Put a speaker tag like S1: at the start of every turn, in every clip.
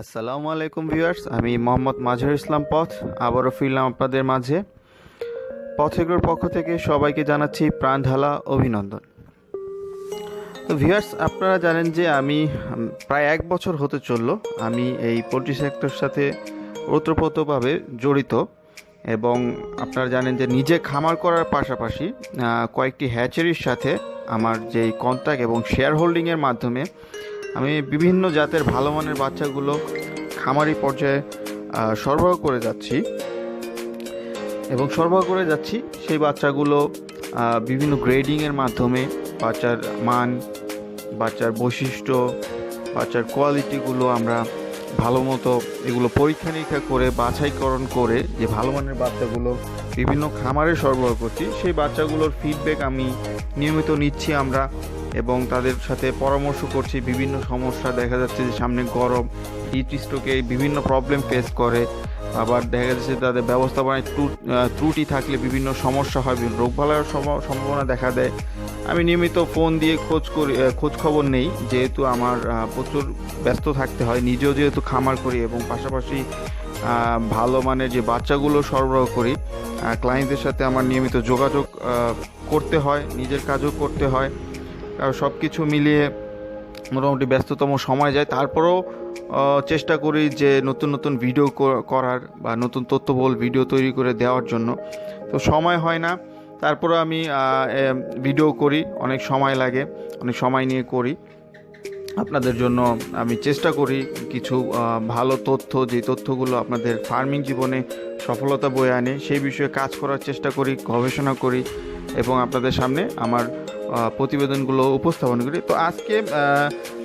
S1: আসসালামু আলাইকুম ভিউয়ার্স, আমি মোহাম্মদ মাজহার ইসলাম পথ, আবারও ফিরলাম আপনাদের মাঝে। পথেগুলোর পক্ষ থেকে সবাইকে জানাচ্ছি প্রাণ ঢালা অভিনন্দন। তো ভিউয়ার্স, আপনারা জানেন যে আমি প্রায় এক বছর হতে চলল আমি এই পোলট্রি সেক্টর সাথে ওতপ্রোতভাবে জড়িত এবং আপনারা জানেন যে নিজে খামার করার পাশাপাশি কয়েকটি হ্যাচারির সাথে আমার যেই কন্ট্যাক্ট এবং শেয়ার হোল্ডিংয়ের মাধ্যমে আমি বিভিন্ন জাতের ভালো মানের বাচ্চাগুলো খামারি পর্যায়ে সরবরাহ করে যাচ্ছি। এবং সরবরাহ করে যাচ্ছি সেই বাচ্চাগুলো বিভিন্ন গ্রেডিংয়ের মাধ্যমে বাচ্চার মান, বাচ্চার বৈশিষ্ট্য, বাচ্চার কোয়ালিটিগুলো আমরা ভালো মতো এগুলো পরীক্ষা নিরীক্ষা করে, বাছাইকরণ করে যে ভালো মানের বাচ্চাগুলো বিভিন্ন খামারে সরবরাহ করছি, সেই বাচ্চাগুলোর ফিডব্যাক আমি নিয়মিত নিচ্ছি আমরা। এবং তাদের সাথে পরামর্শ করছি, বিভিন্ন সমস্যা দেখা যাচ্ছে যে সামনে গরম হিট স্ট্রোকে বিভিন্ন প্রবলেম ফেস করে। আবার দেখা যাচ্ছে তাদের ব্যবস্থাপনায় ত্রু- ত্রুটি থাকলে বিভিন্ন সমস্যা হয় রোগবালাইয়ের সম- সম্ভাবনা দেখা দেয়। আমি নিয়মিত ফোন দিয়ে খোঁজ করি খোঁজ খবর নেই, যেহেতু আমার প্রচুর ব্যস্ত থাকতে হয়, নিজেও যেহেতু খামার করি এবং পাশাপাশি ভালো মানের যে বাচ্চাগুলো সরবরাহ করি ক্লায়েন্টদের সাথে আমার নিয়মিত যোগাযোগ করতে হয়, নিজের কাজও করতে হয়। সব কিছু মিলিয়ে মোটামুটি ব্যস্ততম সময় যায়। তারপরেও চেষ্টা করি যে নতুন নতুন ভিডিও করার বা নতুন তথ্যবহুল ভিডিও তৈরি করে দেওয়ার জন্য। তো সময় হয় না। তারপরে আমি ভিডিও করি। অনেক সময় লাগে। অনেক সময় নিয়ে করি। আপনাদের জন্য আমি চেষ্টা করি কিছু ভালো তথ্য। যে তথ্যগুলো আপনাদের ফার্মিং জীবনে সফলতা বয়ে আনে, সেই বিষয়ে কাজ করার চেষ্টা করি, গবেষণা করি এবং আপনাদের সামনে আমার প্রতিবেদনগুলো উপস্থাপন করি। তো আজকে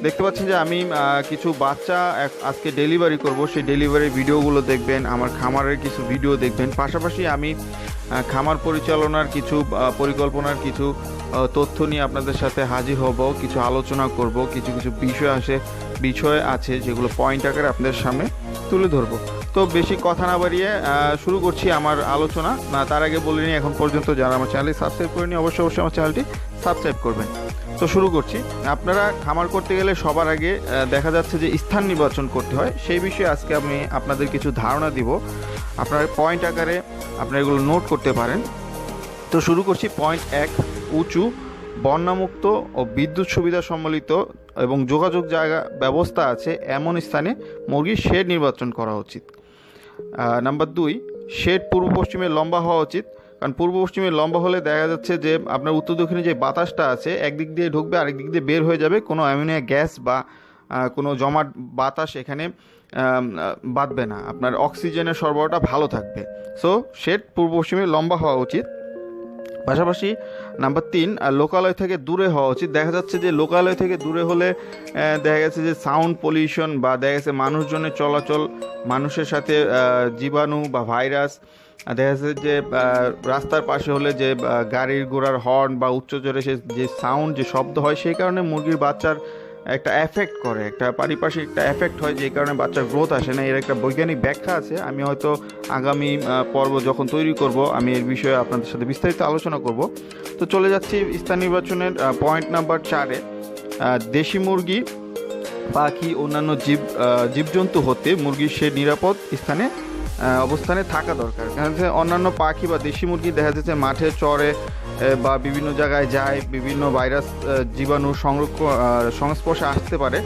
S1: দেখতে পাচ্ছেন যে আমি কিছু বাচ্চা আজকে ডেলিভারি করব। সেই ডেলিভারি ভিডিওগুলো দেখবেন, আমার খামারের কিছু ভিডিও দেখবেন। পাশাপাশি আমি খামার পরিচালনার কিছু পরিকল্পনার কিছু তথ্য নিয়ে আপনাদের সাথে হাজির হব। কিছু আলোচনা করব, কিছু কিছু বিষয় আসে, বিষয় আছে যেগুলো পয়েন্ট আকারে আপনাদের সামনে তুলে ধরবো। তো বেশি কথা না বাড়িয়ে শুরু করছি আমার আলোচনা। না, তার আগে বলে নিই, এখন পর্যন্ত যারা আমার চ্যানেলটি সাবস্ক্রাইব করেনি, অবশ্যই অবশ্যই আমার চ্যানেলটি সাবস্ক্রাইব করবেন। তো শুরু করছি। আপনারা খামার করতে গেলে সবার আগে দেখা যাচ্ছে যে স্থান নির্বাচন করতে হয়। সেই বিষয়ে আজকে আমি আপনাদের কিছু ধারণা দিব। আপনারা পয়েন্ট আকারে আপনারা এগুলো নোট করতে পারেন। তো শুরু করছি পয়েন্ট এক, উঁচু। বন্যামুক্ত ও বিদ্যুৎ সুবিধা সম্বলিত এবং যোগাযোগ জায়গা ব্যবস্থা আছে এমন স্থানে মুরগির শেড নির্বাচন করা উচিত। নাম্বার দুই, শেড পূর্ব পশ্চিমে লম্বা হওয়া উচিত, কারণ পূর্ব পশ্চিমে লম্বা হলে দেখা যাচ্ছে যে আপনার উত্তর দক্ষিণে যে বাতাসটা আছে, একদিক দিয়ে ঢুকবে, আরেক দিক দিয়ে বের হয়ে যাবে, কোনো অ্যামোনিয়া গ্যাস বা কোনো জমাট বাতাস এখানে বাঁধবে না। আপনার অক্সিজেনের সরবরাহটা ভালো থাকবে। সো শেড পূর্ব পশ্চিমে লম্বা হওয়া উচিত। পাশাপাশি নাম্বার তিন লোকালয় থেকে দূরে হওয়া উচিত। দেখা যাচ্ছে যে লোকালয় থেকে দূরে হলে দেখা গেছে যে সাউন্ড পলিউশন বা দেখা গেছে মানুষজনের চলাচল, মানুষের সাথে জীবাণু বা ভাইরাস দেখা যাচ্ছে যে রাস্তার পাশে হলে যে গাড়ির ঘোড়ার হর্ন বা উচ্চজোরে সে যে সাউন্ড যে শব্দ হয়, সেই কারণে মুরগির বাচ্চার একটা এফেক্ট করে, একটা পারিপার্শ্বিক একটা এফেক্ট হয় যে কারণে বাচ্চার গ্রোথ আসে না। এর একটা বৈজ্ঞানিক ব্যাখ্যা আছে। আমি হয়তো আগামী পর্ব যখন তৈরি করব, আমি এর বিষয়ে আপনাদের সাথে বিস্তারিত আলোচনা করব। তো চলে যাচ্ছি স্থান নির্বাচনের পয়েন্ট নাম্বার চারে দেশি মুরগি, পাখি, অন্যান্য জীব জীবজন্তু হতে মুরগির সে নিরাপদ স্থানে অবস্থানে থাকা দরকার। কারণ অন্যান্য পাখি বা দেশি মুরগি দেখা যাচ্ছে মাঠে আহ, বা বিভিন্ন জায়গায় যায় বিভিন্ন ভাইরাস জীবাণু সংরক্ষণ সংস্পর্শে আসতে পারে।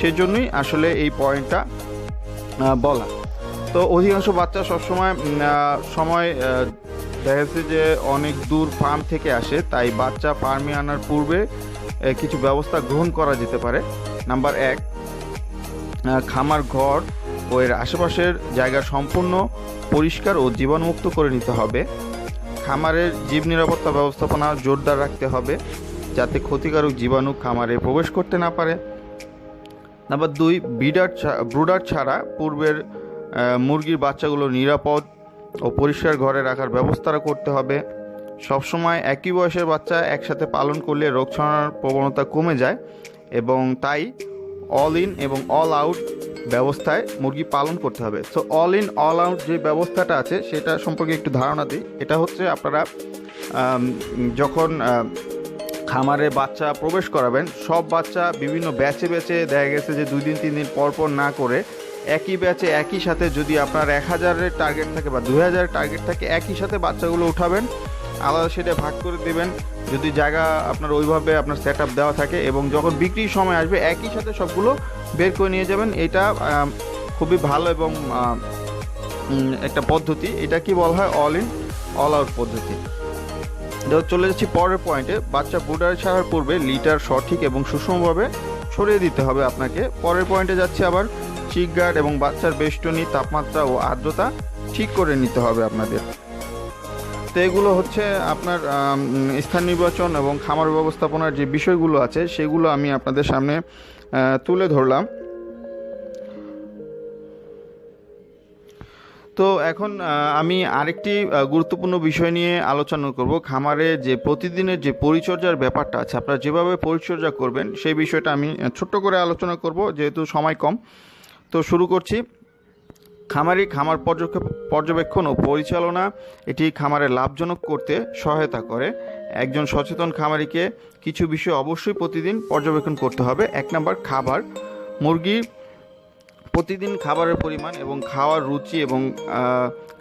S1: সেই জন্যই আসলে এই পয়েন্টটা বলা। তো অধিকাংশ বাচ্চা সবসময় সময় দেখা যাচ্ছে যে অনেক দূর ফার্ম থেকে আসে তাই বাচ্চা ফার্মে আনার পূর্বে কিছু ব্যবস্থা গ্রহণ করা যেতে পারে। নাম্বার এক খামার ঘর ও এর আশেপাশের জায়গা সম্পূর্ণ পরিষ্কার ও জীবাণুমুক্ত করে নিতে হবে। খামারের জীব নিরাপত্তা ব্যবস্থাপনা জোরদার রাখতে হবে যাতে ক্ষতিকারক জীবাণু খামারে প্রবেশ করতে না পারে। নাম্বার দুই, ব্রিডার ব্রুডার ছাড়া পূর্বের মুরগির বাচ্চাগুলো নিরাপদ ও পরিষ্কার ঘরে রাখার ব্যবস্থা করতে হবে। সবসময় একই বয়সের বাচ্চা একসাথে পালন করলে রোগ ছড়ানোর প্রবণতা কমে যায় এবং তাই অল ইন এবং অল আউট ব্যবস্থায় মুরগি পালন করতে হবে। So all in all out যে ব্যবস্থাটা আছে, সেটা সম্পর্কে একটু ধারণা দিই। এটা হচ্ছে আপনারা যখন খামারে বাচ্চা প্রবেশ করাবেন, সব বাচ্চা বিভিন্ন ব্যাচে ব্যাচে দেখা গেছে যে দুই দিন, তিন দিন পর পর না করে একই ব্যাচে একই সাথে যদি আপনার এক হাজারের টার্গেট থাকে বা দুই হাজারের টার্গেট থাকে, একই সাথে বাচ্চাগুলো উঠাবেন। আলাদা সেটা ভাগ করে দেবেন। যদি জায়গা আপনার ওইভাবে আপনার সেট দেওয়া থাকে এবং যখন বিক্রির সময় আসবে, একই সাথে সবগুলো বের করে নিয়ে যাবেন। এটা খুবই ভালো এবং একটা পদ্ধতি। এটা কি বলা হয়? অল ইন অল আউট পদ্ধতি। চলে যাচ্ছি পরের পয়েন্টে বাচ্চা বুডারে ছাড়ার পূর্বে লিটার সঠিক এবং সুষমভাবে ছড়িয়ে দিতে হবে আপনাকে। পরের পয়েন্টে যাচ্ছে আবার। চিক গার্ড এবং বাচ্চার বেষ্টনী, তাপমাত্রা ও আর্দ্রতা ঠিক করে নিতে হবে আপনাদের। তো এগুলো হচ্ছে আপনার স্থান নির্বাচন এবং খামার ব্যবস্থাপনার যে বিষয়গুলো আছে, সেগুলো আমি আপনাদের সামনে তুলে ধরলাম। তো এখন আমি আরেকটি গুরুত্বপূর্ণ বিষয় নিয়ে আলোচনা করব। খামারে যে প্রতিদিনের যে পরিচর্যার ব্যাপারটা আছে, আপনারা যেভাবে পরিচর্যা করবেন, সেই বিষয়টা আমি ছোট্ট করে আলোচনা করব, যেহেতু সময় কম। তো শুরু করছি। খামারি খামার পর্যবেক্ষ- পর্যবেক্ষণ ও পরিচালনা এটি খামারে লাভজনক করতে সহায়তা করে। একজন সচেতন খামারিকে কিছু বিষয় অবশ্যই প্রতিদিন পর্যবেক্ষণ করতে হবে। এক নম্বর, খাবার। মুরগি প্রতিদিন খাবারের পরিমাণ এবং খাওয়ার রুচি এবং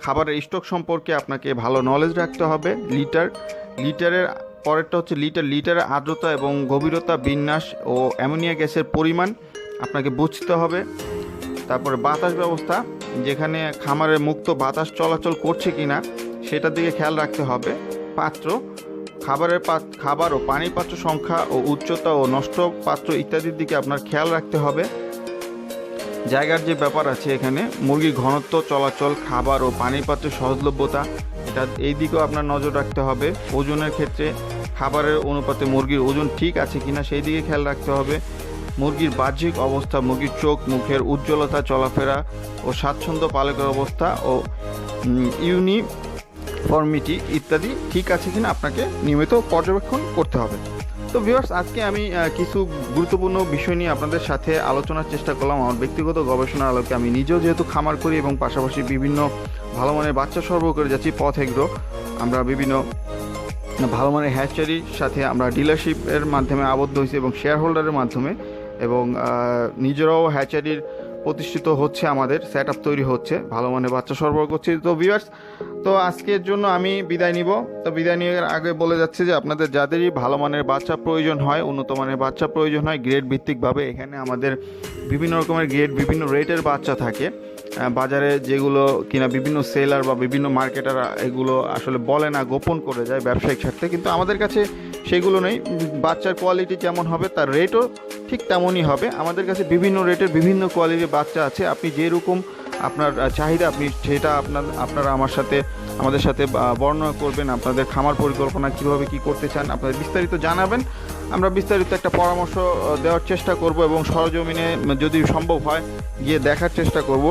S1: খাবারের স্টক সম্পর্কে আপনাকে ভালো নলেজ রাখতে হবে। লিটার, লিটারের পরেরটা হচ্ছে লিটার, লিটারের আর্দ্রতা এবং গভীরতা, বিন্যাস ও অ্যামোনিয়া গ্যাসের পরিমাণ আপনাকে বুঝতে হবে। তারপরে বাতাস ব্যবস্থা। যেখানে খামারে মুক্ত বাতাস চলাচল করছে কিনা সেটার দিকে খেয়াল রাখতে হবে। পাত্র, খাবারের খাবার ও পানির পাত্র সংখ্যা ও উচ্চতা ও নষ্ট পাত্র ইত্যাদির দিকে আপনার খেয়াল রাখতে হবে। জায়গার যে ব্যাপার আছে এখানে, মুরগির ঘনত্ব, চলাচল, খাবার ও পানির পাত্রের সহজলভ্যতা, এটা এই দিকেও আপনার নজর রাখতে হবে। ওজনের ক্ষেত্রে খাবারের অনুপাতে মুরগির ওজন ঠিক আছে কিনা সেই দিকে খেয়াল রাখতে হবে। মুরগির বাহ্যিক অবস্থা, মুরগির চোখ, মুখের উজ্জ্বলতা, চলাফেরা ও স্বাচ্ছন্দ্য পালকের অবস্থা ও ইউনিফর্মিটি ইত্যাদি ঠিক আছে কিনা আপনাকে নিয়মিত পর্যবেক্ষণ করতে হবে। তো ভিউয়ার্স আজকে আমি কিছু গুরুত্বপূর্ণ বিষয় নিয়ে আপনাদের সাথে আলোচনার চেষ্টা করলাম। আমার ব্যক্তিগত গবেষণার আলোকে আমি নিজেও যেহেতু খামার করি এবং পাশাপাশি বিভিন্ন ভালো মানের বাচ্চা সরবরাহ করে যাচ্ছি, পথ এগ্রো, আমরা বিভিন্ন ভালো মানের হ্যাচারির সাথে আমরা ডিলারশিপের মাধ্যমে আবদ্ধ হয়েছি এবং শেয়ার হোল্ডারের মাধ্যমে এবং নিজেরাও হ্যাচারির প্রতিষ্ঠিত হচ্ছে আমাদের সেট আপ তৈরি হচ্ছে, ভালো মানের বাচ্চা সরবরাহ করছি। তো ভিউয়ার্স তো আজকের জন্য আমি বিদায় নিব। তো বিদায় নিয়ে আগে বলে যাচ্ছে যে আপনাদের যাদেরই ভালো মানের বাচ্চা প্রয়োজন হয়, উন্নত মানের বাচ্চা প্রয়োজন হয় গ্রেড ভিত্তিকভাবে এখানে আমাদের বিভিন্ন রকমের গ্রেড বিভিন্ন রেটের বাচ্চা থাকে। বাজারে যেগুলো কিনা বিভিন্ন সেলার বা বিভিন্ন মার্কেটার এগুলো আসলে বলে না, গোপন করে যায় ব্যবসায়িক স্বার্থে। কিন্তু আমাদের কাছে সেগুলো নেই। বাচ্চার কোয়ালিটি যেমন হবে, তার রেটও ঠিক তেমনই হবে। আমাদের কাছে বিভিন্ন রেটের বিভিন্ন কোয়ালিটির বাচ্চা আছে। আপনি যেরকম আপনার চাহিদা, আপনি সেটা আপনার, আপনারা আমার সাথে, আমাদের সাথে বর্ণনা করবেন। আপনাদের খামার পরিকল্পনা কীভাবে কি করতে চান আপনাদের বিস্তারিত জানাবেন। আমরা বিস্তারিত একটা পরামর্শ দেওয়ার চেষ্টা করব এবং সরজমিনে যদি সম্ভব হয়, গিয়ে দেখার চেষ্টা করব।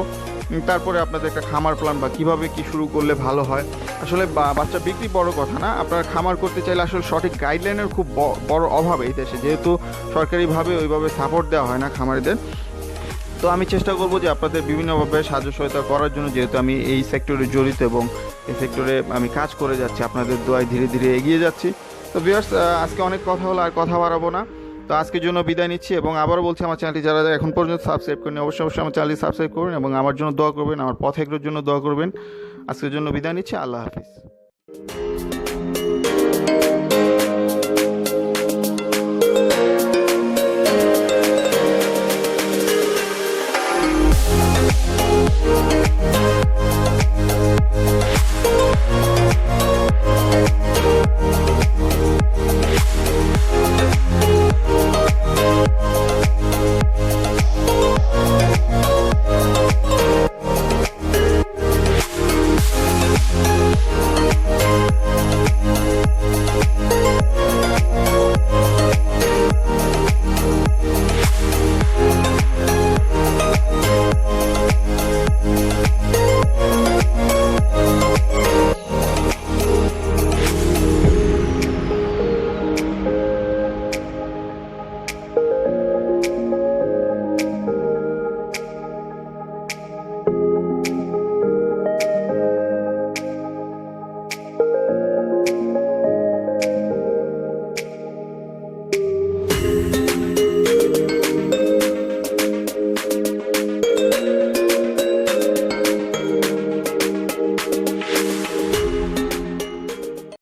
S1: তারপরে আপনাদের একটা খামার প্ল্যান বা কীভাবে কি শুরু করলে ভালো হয়। আসলে বাচ্চা বিক্রি বড় কথা না। আপনারা খামার করতে চাইলে আসলে সঠিক গাইডলাইনের খুব বড় অভাব এই দেশে। যেহেতু সরকারিভাবে ওইভাবে সাপোর্ট দেওয়া হয় না খামারিদের। তো আমি চেষ্টা করব যে আপনাদের বিভিন্নভাবে সাহায্য সহায়তা করার জন্য, যেহেতু আমি এই সেক্টরে জড়িত এবং এই সেক্টরে আমি কাজ করে যাচ্ছি, আপনাদের দোয়ায় ধীরে ধীরে এগিয়ে যাচ্ছি। তো বিয়ার্স আজকে অনেক কথা হলো, আর কথা বাড়াবো না। তো আজকের জন্য বিদায় নিচ্ছি এবং আবারও বলছি আমার চ্যানেলটি যারা এখন পর্যন্ত সাবস্ক্রাইব করেন অবশ্যই অবশ্যই আমার চ্যানেলটি সাবস্ক্রাইব করবেন এবং আমার জন্য দোয়া করবেন, আমার পথ এগুলোর জন্য দোয়া করবেন। আজকের জন্য বিদায় নিচ্ছি, আল্লাহ হাফিজ।